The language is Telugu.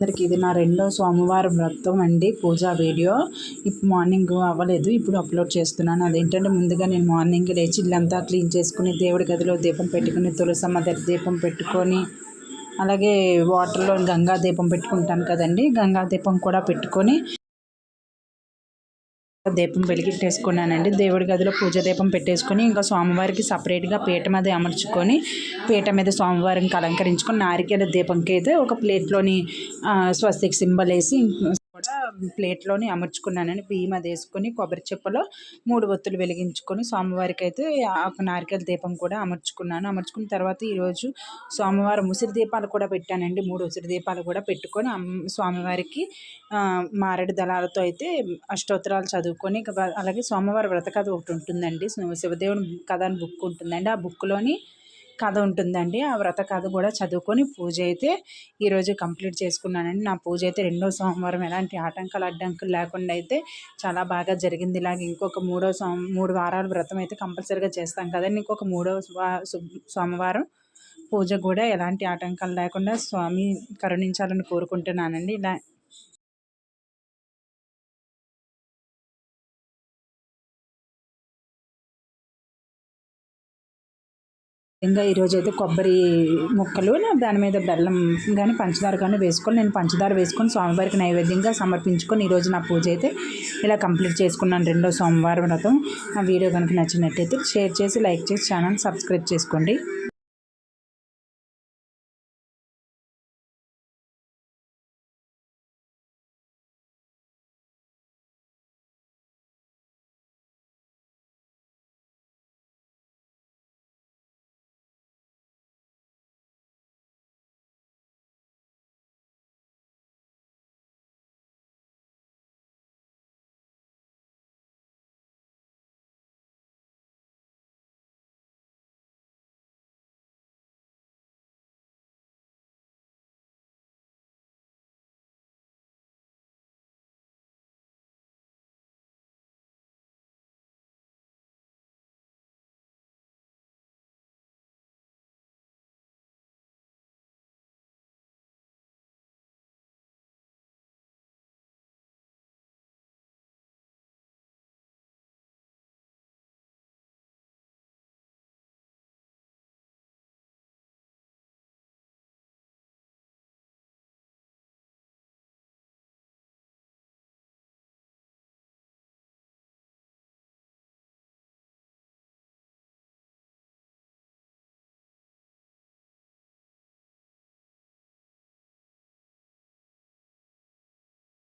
అందరికి ఇది నా రెండో సోమవారం వ్రతం అండి పూజా వీడియో. ఇప్పుడు మార్నింగ్ అవ్వలేదు ఇప్పుడు అప్లోడ్ చేస్తున్నాను. అదేంటంటే ముందుగా నేను మార్నింగ్ లేచి ఇల్లంతా క్లీన్ చేసుకుని దేవుడి గదిలో దీపం పెట్టుకుని తులసమ్మ దగ్గర దీపం పెట్టుకొని అలాగే వాటర్లో గంగా దీపం పెట్టుకుంటాను కదండి. గంగా దీపం కూడా పెట్టుకొని దీపం వెలిగించేసుకున్నానండి. దేవుడి గదిలో పూజ దీపం పెట్టేసుకొని ఇంకా స్వామివారికి సపరేట్గా పీట మీద అమర్చుకొని పీట మీద స్వామివారికి అలంకరించుకొని నారికేల దీపంకి అయితే ఒక ప్లేట్లోని స్వస్తిక్ సింబల్ వేసి ప్లేట్లోని అమర్చుకున్నానని బియ్యం అది వేసుకొని కొబ్బరి చెప్పలో మూడు ఒత్తులు వెలిగించుకొని స్వామివారికి అయితే ఒక నారికేల దీపం కూడా అమర్చుకున్నాను. అమర్చుకున్న తర్వాత ఈరోజు సోమవారం ఉసిరి దీపాలు కూడా పెట్టానండి. మూడు ఉసిరి దీపాలు కూడా పెట్టుకొని స్వామివారికి మారేడు దళాలతో అయితే అష్టోత్తరాలు చదువుకొని అలాగే సోమవారం వ్రత కథ ఒకటి ఉంటుందండి. శివదేవుని కథ అని బుక్ ఉంటుందండి. ఆ బుక్లోని కథ ఉంటుందండి. ఆ వ్రత కథ కూడా చదువుకొని పూజ అయితే ఈరోజు కంప్లీట్ చేసుకున్నానండి. నా పూజ అయితే రెండో సోమవారం. ఎలాంటి ఆటంకాలు అడ్డంకులు లేకుండా అయితే చాలా బాగా జరిగింది. ఇలాగ ఇంకొక మూడో సోమ మూడు వారాలు వ్రతం అయితే కంపల్సరీగా చేస్తాం కదండి. ఇంకొక మూడో సోమవారం పూజ కూడా ఎలాంటి ఆటంకాలు లేకుండా స్వామి కరుణించాలని కోరుకుంటున్నానండి. ఇలా ఇంకా ఈరోజు అయితే కొబ్బరి ముక్కలు దాని మీద బెల్లం కానీ పంచదార కానీ వేసుకొని నేను పంచదార వేసుకొని స్వామివారికి నైవేద్యంగా సమర్పించుకొని ఈరోజు నా పూజ అయితే ఇలా కంప్లీట్ చేసుకున్నాను. రెండో సోమవారం వ్రతం. ఆ వీడియో కనుక నచ్చినట్టయితే షేర్ చేసి లైక్ చేసి ఛానల్ సబ్స్క్రైబ్ చేసుకోండి.